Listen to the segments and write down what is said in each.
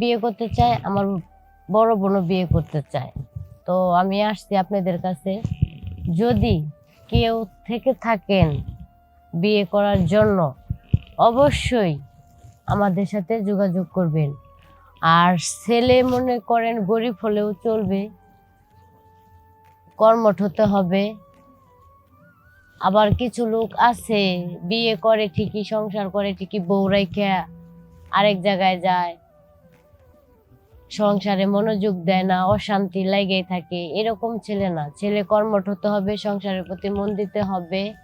বিয়ে করতে চাই আমার বড় বোনও বিয়ে করতে চায়। তো আমি আসছি আপনাদের কাছে। যদি কেউ থেকে থাকেন বিয়ে করার জন্য, অবশ্যই আমাদের সাথে যোগাযোগ করবেন। আর ছেলে মনে করেন গরিব হলেও চলবে, কর্মঠ হতে হবে। আবার কিছু লোক আছে, বিয়ে করে ঠিকই, সংসার করে ঠিকই, বউ রেখে আরেক জায়গায় যায়। সংসারে মনোযোগ দেয় না, অশান্তি লেগেই থাকে। এরকম ছেলে না। ছেলে কর্মঠ হতে হবে, সংসারের প্রতি মন দিতে হবে।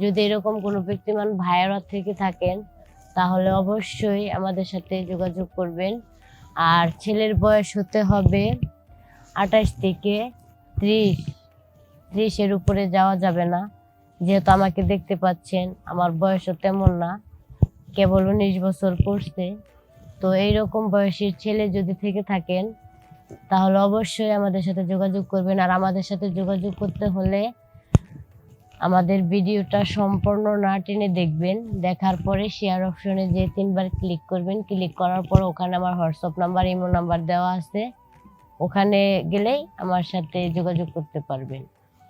যদি এরকম কোনো ব্যক্তিমান ভাইয়েরা থেকে থাকেন, তাহলে অবশ্যই আমাদের সাথে যোগাযোগ করবেন। আর ছেলের বয়স হতে হবে আঠাশ থেকে ত্রিশ। ত্রিশের উপরে যাওয়া যাবে না। যেহেতু আমাকে দেখতে পাচ্ছেন, আমার বয়সও তেমন না। কেবল উনিশ বছর পড়ছে। তো এইরকম বয়সের ছেলে যদি থেকে থাকেন, তাহলে অবশ্যই আমাদের সাথে যোগাযোগ করবেন। আর আমাদের সাথে যোগাযোগ করতে হলে আমাদের ভিডিওটা সম্পূর্ণ না টেনে দেখবেন। দেখার পরে শেয়ার অপশনে যে তিনবার ক্লিক করবেন ক্লিক করার পর ওখানে আমার হোয়াটসঅ্যাপ নাম্বার ইমো নাম্বার দেওয়া আছে। ওখানে গেলেই আমার সাথে যোগাযোগ করতে পারবেন।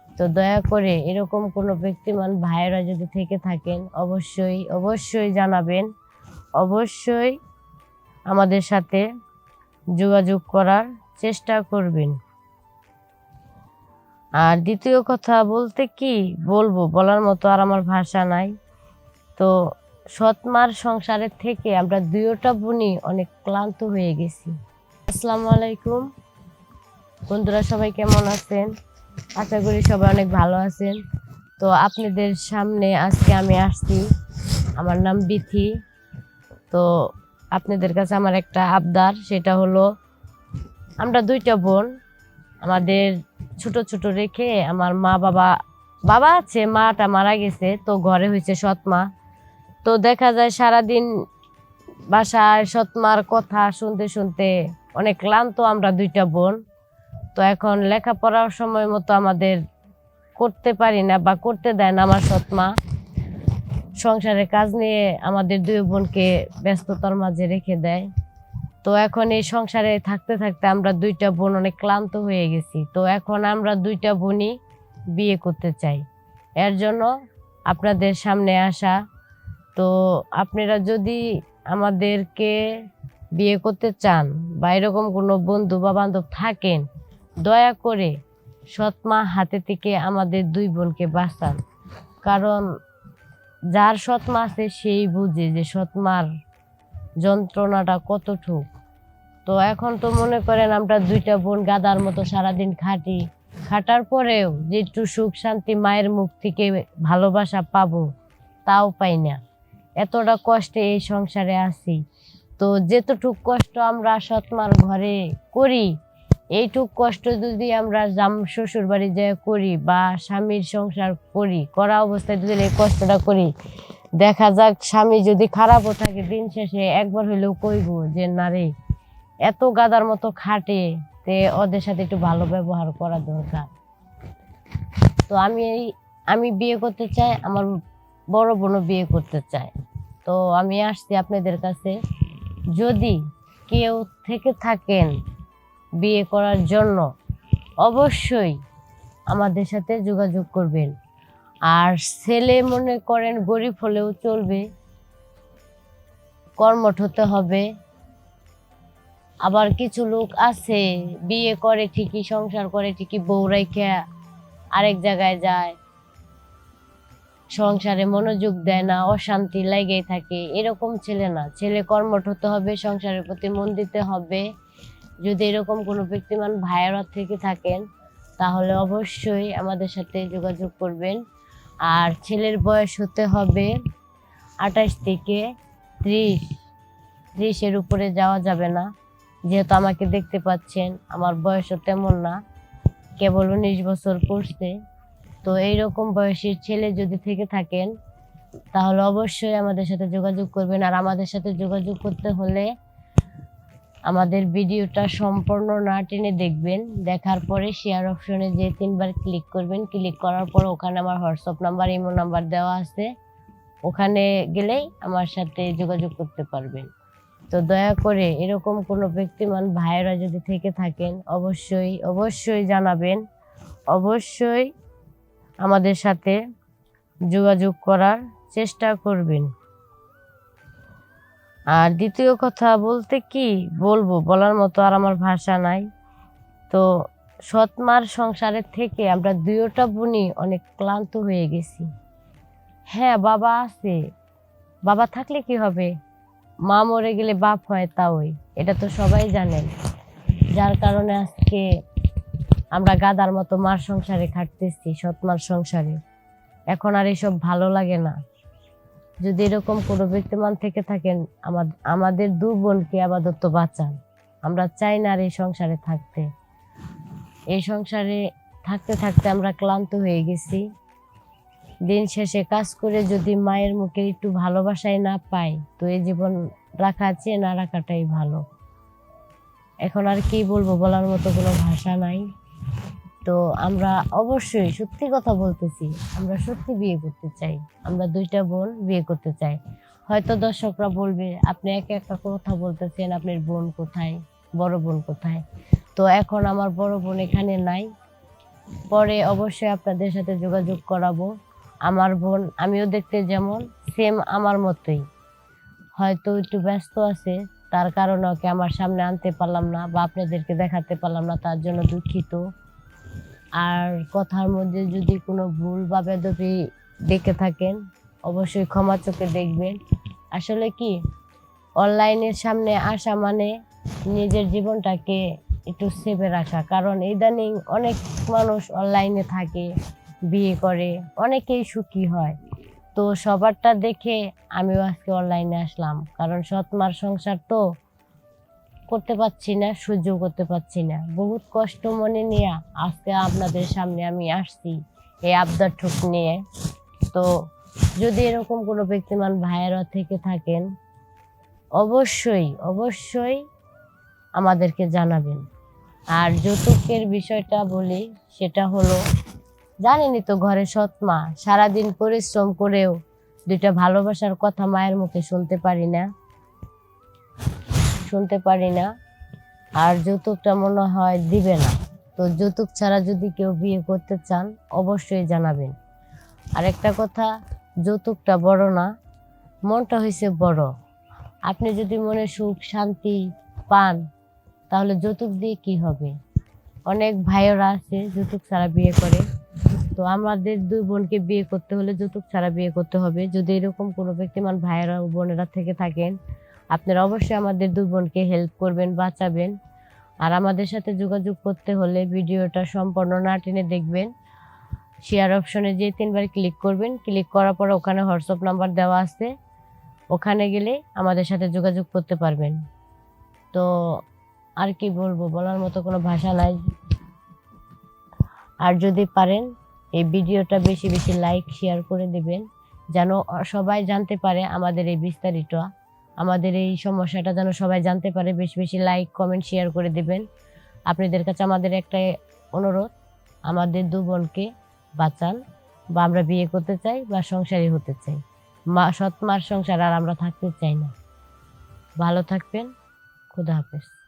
তো দয়া করে এরকম কোনো ব্যক্তিমান ভাইয়েরা যদি থেকে থাকেন, অবশ্যই অবশ্যই জানাবেন। অবশ্যই আমাদের সাথে যোগাযোগ করার চেষ্টা করবেন। আর দ্বিতীয় কথা বলতে কি বলব? বলার মতো আর আমার ভাষা নাই। তো সৎমার সংসারের থেকে আমরা দুইটা বোনই অনেক ক্লান্ত হয়ে গেছি। আসসালামু আলাইকুম। বন্ধুরা সবাই কেমন আছেন? আশা করি সবাই অনেক ভালো আছেন। তো আপনাদের সামনে আজকে আমি আসছি। আমার নাম বিথি। তো আপনাদের কাছে আমার একটা আবদার, সেটা হলো আমরা দুইটা বোন, আমাদের ছোট ছোট রেখে আমার মা বাবা বাবা আছে, মাটা মারা গেছে, তো ঘরে হয়েছে সৎ মা তো দেখা যায় সারাদিন বাসায় সৎ মার কথা শুনতে শুনতে অনেক ক্লান্ত আমরা দুইটা বোন। তো এখন লেখাপড়ার সময় মতো আমাদের করতে পারি না বা করতে দেয় না আমার সৎ মা সংসারের কাজ নিয়ে আমাদের দুই বোনকে ব্যস্ততার মাঝে রেখে দেয়। তো এখন এই সংসারে থাকতে থাকতে আমরা দুইটা বোন অনেক ক্লান্ত হয়ে গেছি। তো এখন আমরা দুইটা বোনই বিয়ে করতে চাই। এর জন্য আপনাদের সামনে আসা। তো আপনারা যদি আমাদেরকে বিয়ে করতে চান বা এরকম কোনো বন্ধু বা বান্ধব থাকেন, দয়া করে সৎমা হাতে থেকে আমাদের দুই বোনকে বাঁচান। কারণ যার সৎমা আছে সেই বুঝে যে সৎমার যন্ত্রণাটা কতটুক। তো এখন তো মনে করেন আমরা দুইটা বোন গাদার মতো সারাদিন খাটি। খাটার পরেও যে একটু সুখ শান্তি মায়ের মুখ থেকে ভালোবাসা পাবো, তাও পাই না। এতটা কষ্টে এই সংসারে আছি। তো যেতটুক কষ্ট আমরা সৎমার ঘরে করি এইটুক কষ্ট যদি আমরা জাম শ্বশুর বাড়ি যায় করি বা স্বামীর সংসার করি, করা অবস্থায় যদি এই কষ্টটা করি, দেখা যাক স্বামী যদি খারাপও থাকে, দিন শেষে একবার হইলেও কইব যে, না রে, এত গাদার মতো খাটে, তে ওদের সাথে একটু ভালো ব্যবহার করা দরকার। তো আমি আমি বিয়ে করতে চাই, আমার বড় বোনও বিয়ে করতে চায়। তো আমি আসছি আপনাদের কাছে। যদি কেউ থেকে থাকেন বিয়ে করার জন্য অবশ্যই আমাদের সাথে যোগাযোগ করবেন। আর ছেলে মনে করেন গরিব হলেও চলবে, কর্মঠ হতে হবে। আবার কিছু লোক আছে, বিয়ে করে ঠিকই, সংসার করে ঠিকই, বউ রেখে আরেক জায়গায় যায়। সংসারে মনোযোগ দেয় না, অশান্তি লেগেই থাকে। এরকম ছেলে না। ছেলে কর্মঠ হতে হবে, সংসারের প্রতি মন দিতে হবে। যদি এরকম কোনো ব্যক্তিমান ভাইয়েরা থেকে থাকেন, তাহলে অবশ্যই আমাদের সাথে যোগাযোগ করবেন। আর ছেলের বয়স হতে হবে আঠাশ থেকে ত্রিশ। ত্রিশের উপরে যাওয়া যাবে না। যেহেতু আমাকে দেখতে পাচ্ছেন, আমার বয়সও তেমন না, কেবল উনিশ বছর পড়ছে। তো এইরকম বয়সের ছেলে যদি থেকে থাকেন, তাহলে অবশ্যই আমাদের সাথে যোগাযোগ করবেন। আর আমাদের সাথে যোগাযোগ করতে হলে আমাদের ভিডিওটা সম্পূর্ণ না টেনে দেখবেন। দেখার পরে শেয়ার অপশনে যে তিনবার ক্লিক করবেন ক্লিক করার পর ওখানে আমার হোয়াটসঅ্যাপ নাম্বার ইমো নাম্বার দেওয়া আছে। ওখানে গেলেই আমার সাথে যোগাযোগ করতে পারবেন। তো দয়া করে এরকম কোনো ব্যক্তিমান, ভাইয়েরা যদি থেকে থাকেন, অবশ্যই অবশ্যই জানাবেন। অবশ্যই আমাদের সাথে যোগাযোগ করার চেষ্টা করবেন। আর দ্বিতীয় কথা বলতে কি বলব? বলার মতো আর আমার ভাষা নাই। তো সৎমার সংসারের থেকে আমরা দুয়োটা বোনই অনেক ক্লান্ত হয়ে গেছি। হ্যাঁ বাবা আছে। বাবা থাকলে কি হবে? মা মরে গেলে বাপ হয় তাওই। এটা তো সবাই জানেন যার কারণে আজকে আমরা গাদার মতো মার সংসারে খাটতেছি, সৎমার সংসারে। এখন আর এসব ভালো লাগে না। যদি এরকম কোনো ব্যক্তিমান থেকে থাকেন আমা- আমাদের দু বোনকে আপাতত বাঁচান। আমরা চাই না আর এই সংসারে থাকতে। এই সংসারে থাকতে থাকতে আমরা ক্লান্ত হয়ে গেছি। দিন শেষে কাজ করে যদি মায়ের মুখে একটু ভালোবাসাই না পাই, তো এই জীবন রাখা চেয়ে না রাখাটাই ভালো। এখন আর কি বলব, বলার মতো কোনো ভাষা নাই। তো আমরা অবশ্যই সত্যি কথা বলতেছি, আমরা সত্যি বিয়ে করতে চাই, আমরা দুইটা বোন বিয়ে করতে চাই। হয়তো দর্শকরা বলবে, আপনি একা একটা কথা বলতেছেন, আপনার বোন কোথায়? বড় বোন কোথায়? তো এখন আমার বড় বোন এখানে নাই। পরে অবশ্যই আপনাদের সাথে যোগাযোগ করাবো। আমার বোন, আমিও দেখতে যেমন সেম আমার মতোই। হয়তো একটু ব্যস্ত আছে, তার কারণে ওকে আমার সামনে আনতে পারলাম না বা আপনাদেরকে দেখাতে পারলাম না, তার জন্য দুঃখিত। আর কথার মধ্যে যদি কোনো ভুল বা বেদবি দেখে থাকেন, অবশ্যই ক্ষমা চোখে দেখবেন। আসলে কি, অনলাইনের সামনে আসা মানে নিজের জীবনটাকে একটু সেভে রাখা। কারণ ইদানিং অনেক মানুষ অনলাইনে থাকে, বিয়ে করে, অনেকেই সুখী হয়। তো সবারটা দেখে আমিও আজকে অনলাইনে আসলাম। কারণ সৎমার সংসার তো করতে পারছি না, সহ্য করতে পারছি না। বহুত কষ্ট মনে নিয়ে আজকে আপনাদের সামনে আমি আসছি এই আবদার ঠুক নিয়ে। তো যদি এরকম কোনো ব্যক্তিমান ভাইয়েরা থেকে থাকেন, অবশ্যই অবশ্যই আমাদেরকে জানাবেন। আর যৌতুকের বিষয়টা বলি, সেটা হলো, জানেনই তো ঘরে সৎ মা সারাদিন পরিশ্রম করেও দুইটা ভালোবাসার কথা মায়ের মুখে শুনতে পারি না। শুনতে পারি না। আর যৌতুকটা মনে হয় দিবে না। তো যৌতুক ছাড়া যদি কেউ বিয়ে করতে চান, অবশ্যই জানাবেন। আরেকটা কথা, যৌতুকটা বড় না, মনটা হয়েছে বড়। আপনি যদি মনে সুখ, শান্তি পান, তাহলে যৌতুক দিয়ে কি হবে? অনেক ভাইয়েরা আছে যৌতুক ছাড়া বিয়ে করে। তো আমাদের দুই বোনকে বিয়ে করতে হলে যৌতুক ছাড়া বিয়ে করতে হবে। যদি এরকম কোনো ব্যক্তিমান ভাইয়েরা বোনেরা থেকে থাকেন আপনারা অবশ্যই আমাদের দুই বোনকে হেল্প করবেন, বাঁচাবেন। আর আমাদের সাথে যোগাযোগ করতে হলে ভিডিওটা সম্পূর্ণ না টেনে দেখবেন। শেয়ার অপশনে যে তিনবার ক্লিক করবেন ক্লিক করার পর ওখানে হোয়াটসঅ্যাপ নাম্বার দেওয়া আছে। ওখানে গেলে আমাদের সাথে যোগাযোগ করতে পারবেন। তো আর কি বলব, বলার মতো কোনো ভাষা নাই। আর যদি পারেন, এই ভিডিওটা বেশি বেশি লাইক শেয়ার করে দিবেন। যেন সবাই জানতে পারে আমাদের এই বিস্তারিত। আমাদের এই সমস্যাটা যেন সবাই জানতে পারে, বেশি বেশি লাইক কমেন্ট শেয়ার করে দেবেন। আপনাদের কাছে আমাদের একটা অনুরোধ, আমাদের দু বোনকে বাঁচান বা আমরা বিয়ে করতে চাই বা সংসারী হতে চাই। মা, সৎ মার সংসার আর আমরা থাকতে চাই না। ভালো থাকবেন, খুদা হাফেজ।